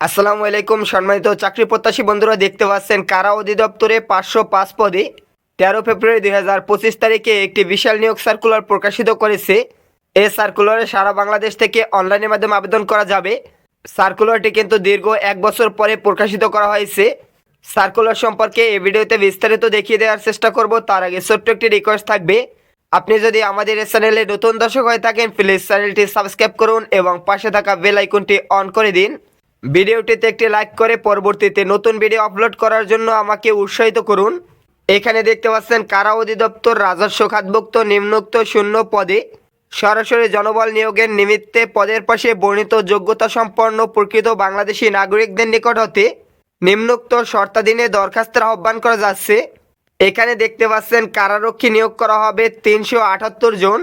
আসসালামু আলাইকুম, সম্মানিত চাকরি প্রত্যাশী বন্ধুরা, দেখতে পাচ্ছেন কারা অধিদপ্তরে পাঁচশো পাঁচ পদে? তেরো ফেব্রুয়ারি দুই হাজার পঁচিশ তারিখে একটি বিশাল নিয়োগ সার্কুলার প্রকাশিত করেছে। এই সার্কুলারে সারা বাংলাদেশ থেকে অনলাইনের মাধ্যমে আবেদন করা যাবে। সার্কুলারটি কিন্তু দীর্ঘ এক বছর পরে প্রকাশিত করা হয়েছে। সার্কুলার সম্পর্কে এই ভিডিওতে বিস্তারিত দেখিয়ে দেওয়ার চেষ্টা করব, তার আগে ছোট্ট একটি রিকোয়েস্ট থাকবে। আপনি যদি আমাদের এই চ্যানেলে নতুন দর্শক হয়ে থাকেন প্লিজ চ্যানেলটি সাবস্ক্রাইব করুন এবং পাশে থাকা বেল আইকনটি অন করে দিন। ভিডিওটিতে একটি লাইক করে পরবর্তীতে নতুন ভিডিও আপলোড করার জন্য আমাকে উৎসাহিত করুন। এখানে দেখতে পাচ্ছেন কারা অধিদপ্তর রাজস্ব খাতভুক্ত নিম্নোক্ত শূন্য পদে সরাসরি জনবল নিয়োগের নিমিত্তে পদের পাশে বর্ণিত যোগ্যতা সম্পন্ন প্রকৃত বাংলাদেশি নাগরিকদের নিকট হতে নিম্নোক্ত শর্তাধীনে দরখাস্তের আহ্বান করা যাচ্ছে। এখানে দেখতে পাচ্ছেন কারারক্ষী নিয়োগ করা হবে তিনশো আটাত্তর জন,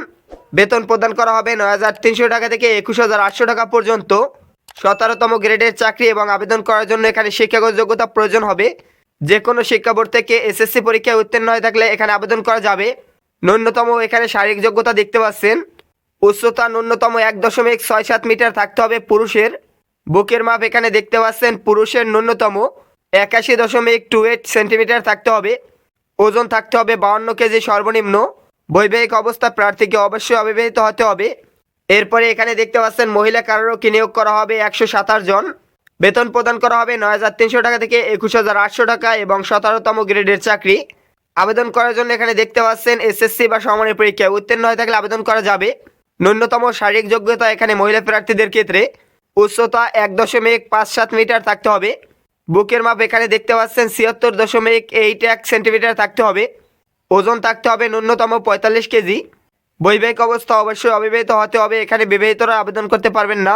বেতন প্রদান করা হবে নয় হাজার তিনশো টাকা থেকে একুশ হাজার আটশো টাকা পর্যন্ত। সতেরোতম গ্রেডের চাকরি এবং আবেদন করার জন্য এখানে শিক্ষাগত যোগ্যতা প্রয়োজন হবে। যে কোনো শিক্ষা বোর্ড থেকে এসএসসি পরীক্ষায় উত্তীর্ণ হয়ে থাকলে এখানে আবেদন করা যাবে। ন্যূনতম এখানে শারীরিক যোগ্যতা দেখতে পাচ্ছেন। উচ্চতা ন্যূনতম এক দশমিক ছয় সাত মিটার থাকতে হবে পুরুষের। বুকের মাপ এখানে দেখতে পাচ্ছেন পুরুষের ন্যূনতম একাশি দশমিক টু এইট সেন্টিমিটার থাকতে হবে। ওজন থাকতে হবে বাউন্ন কেজি সর্বনিম্ন। বৈবাহিক অবস্থা প্রার্থীকে অবশ্যই অবিবাহিত হতে হবে। এরপরে এখানে দেখতে পাচ্ছেন মহিলা কারোরকে নিয়োগ করা হবে একশো সাতাশ জন। বেতন প্রদান করা হবে নয় হাজার তিনশো টাকা থেকে একুশ হাজার আটশো টাকা এবং সতেরোতম গ্রেডের চাকরি। আবেদন করার জন্য এখানে দেখতে পাচ্ছেন এসএসসি বা সমানের পরীক্ষায় উত্তীর্ণ হয়ে থাকলে আবেদন করা যাবে। ন্যূনতম শারীরিক যোগ্যতা এখানে মহিলা প্রার্থীদের ক্ষেত্রে উচ্চতা এক দশমিক পাঁচ সাত মিটার থাকতে হবে। বুকের মাপ এখানে দেখতে পাচ্ছেন ছিয়াত্তর দশমিক এইট এক সেন্টিমিটার থাকতে হবে। ওজন থাকতে হবে ন্যূনতম পঁয়তাল্লিশ কেজি। বৈবাহিক অবস্থা অবশ্যই অবিবাহিত হতে হবে, এখানে বিবাহিতরা আবেদন করতে পারবেন না।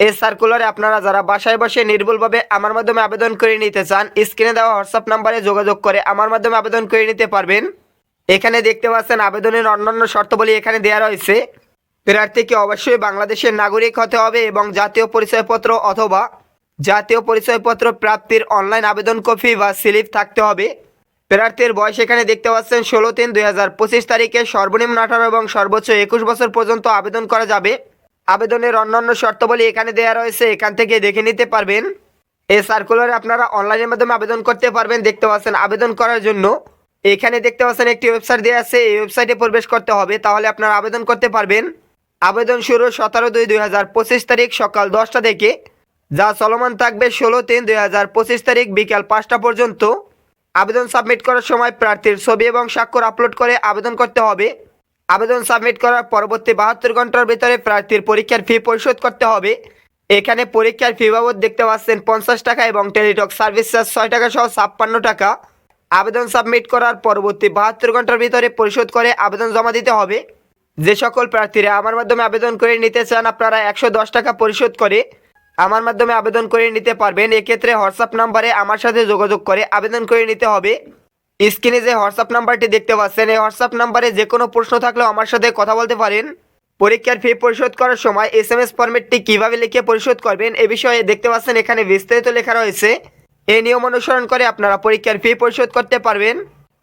এই সার্কুলারে আপনারা যারা বাসায় বসে নির্ভুলভাবে আমার মাধ্যমে আবেদন করে নিতে চান স্ক্রিনে দেওয়া হোয়াটসঅ্যাপ নাম্বারে যোগাযোগ করে আমার মাধ্যমে আবেদন করে নিতে পারবেন। এখানে দেখতে পাচ্ছেন আবেদনের অন্যান্য শর্তাবলী এখানে দেওয়া রয়েছে। প্রার্থীকে অবশ্যই বাংলাদেশের নাগরিক হতে হবে এবং জাতীয় পরিচয়পত্র অথবা জাতীয় পরিচয়পত্র প্রাপ্তির অনলাইন আবেদন কপি বা স্লিপ থাকতে হবে। প্রার্থীর বয়স এখানে দেখতে পাচ্ছেন ষোলো তিন দুই হাজার পঁচিশ তারিখে সর্বনিম্ন আঠারো এবং সর্বোচ্চ একুশ বছর পর্যন্ত আবেদন করা যাবে। আবেদনের অন্যান্য শর্তাবলী এখানে দেওয়া রয়েছে, এখান থেকে দেখে নিতে পারবেন। এই সার্কুলারে আপনারা অনলাইনের মাধ্যমে আবেদন করতে পারবেন, দেখতে পাচ্ছেন আবেদন করার জন্য। এখানে দেখতে পাচ্ছেন একটি ওয়েবসাইট দেওয়া আছে, এই ওয়েবসাইটে প্রবেশ করতে হবে, তাহলে আপনারা আবেদন করতে পারবেন। আবেদন শুরু সতেরো দুই দুই হাজার পঁচিশ তারিখ সকাল দশটা থেকে। যা চলমান থাকবে ষোলো তিন দুই হাজার পঁচিশ তারিখ বিকাল পাঁচটা পর্যন্ত। আবেদন সাবমিট করার সময় প্রার্থীর ছবি এবং স্বাক্ষর আপলোড করে আবেদন করতে হবে। আবেদন সাবমিট করার পরবর্তী বাহাত্তর ঘণ্টার ভিতরে প্রার্থীর পরীক্ষার ফি পরিশোধ করতে হবে। এখানে পরীক্ষার ফি বাবদ দেখতে পাচ্ছেন পঞ্চাশ টাকা এবং টেলিটক সার্ভিস চার্জ ছয় টাকা সহ ছাপ্পান্ন টাকা। আবেদন সাবমিট করার পরবর্তী বাহাত্তর ঘণ্টার ভিতরে পরিশোধ করে আবেদন জমা দিতে হবে। যে সকল প্রার্থীরা আমার মাধ্যমে আবেদন করে নিতে চান, আপনারা একশো দশ টাকা পরিশোধ করে আমার মাধ্যমে আবেদন করে নিতে পারবেন। এক্ষেত্রে হোয়াটসঅ্যাপ নাম্বারে আমার সাথে যোগাযোগ করে আবেদন করে নিতে হবে। স্ক্রিনে যে হোয়াটসঅ্যাপ নাম্বারটি দেখতে পাচ্ছেন, এই হোয়াটসঅ্যাপ নাম্বারে যে কোনো প্রশ্ন থাকলেও আমার সাথে কথা বলতে পারেন। পরীক্ষার ফি পরিশোধ করার সময় এস এম এস ফর্মেটটি কীভাবে লিখে পরিশোধ করবেন, এ বিষয়ে দেখতে পাচ্ছেন, এখানে বিস্তারিত লেখা রয়েছে। এই নিয়ম অনুসরণ করে আপনারা পরীক্ষার ফি পরিশোধ করতে পারবেন।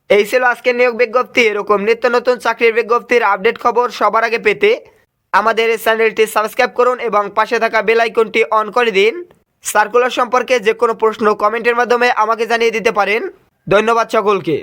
এই ছিল আজকের নিয়োগ বিজ্ঞপ্তি। এরকম নিত্য নতুন চাকরির বিজ্ঞপ্তির আপডেট খবর সবার আগে পেতে আমাদের এই চ্যানেলটি সাবস্ক্রাইব করুন এবং পাশে থাকা বেল আইকনটি অন করে দিন। সার্কুলার সম্পর্কে যে কোনো প্রশ্ন কমেন্টের মাধ্যমে আমাকে জানিয়ে দিতে পারেন। ধন্যবাদ সকলকে।